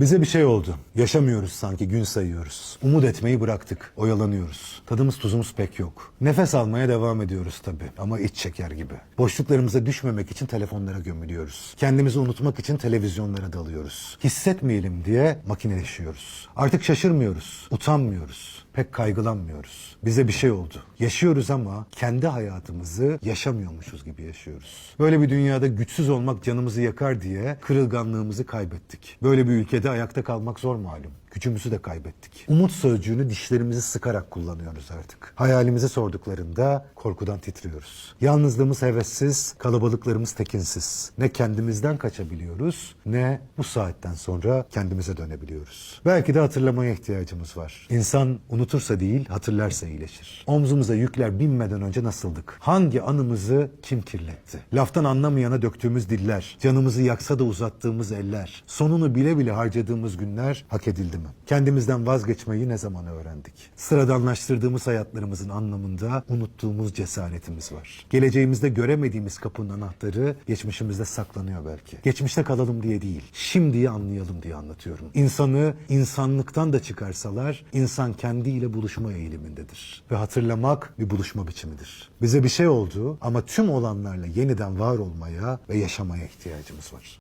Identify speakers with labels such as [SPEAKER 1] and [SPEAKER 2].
[SPEAKER 1] Bize bir şey oldu. Yaşamıyoruz sanki gün sayıyoruz. Umut etmeyi bıraktık. Oyalanıyoruz. Tadımız tuzumuz pek yok. Nefes almaya devam ediyoruz tabii ama iç çeker gibi. Boşluklarımıza düşmemek için telefonlara gömülüyoruz. Kendimizi unutmak için televizyonlara dalıyoruz. Hissetmeyelim diye makineleşiyoruz. Artık şaşırmıyoruz, utanmıyoruz. Pek kaygılanmıyoruz. Bize bir şey oldu. Yaşıyoruz ama kendi hayatımızı yaşamıyormuşuz gibi yaşıyoruz. Böyle bir dünyada güçsüz olmak canımızı yakar diye kırılganlığımızı kaybettik. Böyle bir ülkede ayakta kalmak zor malum. Gücümüzü de kaybettik. Umut sözcüğünü dişlerimizi sıkarak kullanıyoruz artık. Hayalimizi sorduklarında korkudan titriyoruz. Yalnızlığımız hevessiz, kalabalıklarımız tekinsiz. Ne kendimizden kaçabiliyoruz ne bu saatten sonra kendimize dönebiliyoruz. Belki de hatırlamaya ihtiyacımız var. İnsan unutursa değil, hatırlarsa iyileşir. Omzumuza yükler binmeden önce nasıldık? Hangi anımızı kim kirletti? Laftan anlamayana döktüğümüz diller, canımızı yaksa da uzattığımız eller, sonunu bile bile harcadığımız günler hak edildi mi? Kendimizden vazgeçmeyi ne zaman öğrendik? Sıradanlaştırdığımız hayatlarımızın anlamında unuttuğumuz cesaretimiz var. Geleceğimizde göremediğimiz kapının anahtarı geçmişimizde saklanıyor belki. Geçmişte kalalım diye değil, şimdiyi anlayalım diye anlatıyorum. İnsanı insanlıktan da çıkarsalar insan kendiyle buluşma eğilimindedir. Ve hatırlamak bir buluşma biçimidir. Bize bir şey oldu ama tüm olanlarla yeniden var olmaya ve yaşamaya ihtiyacımız var.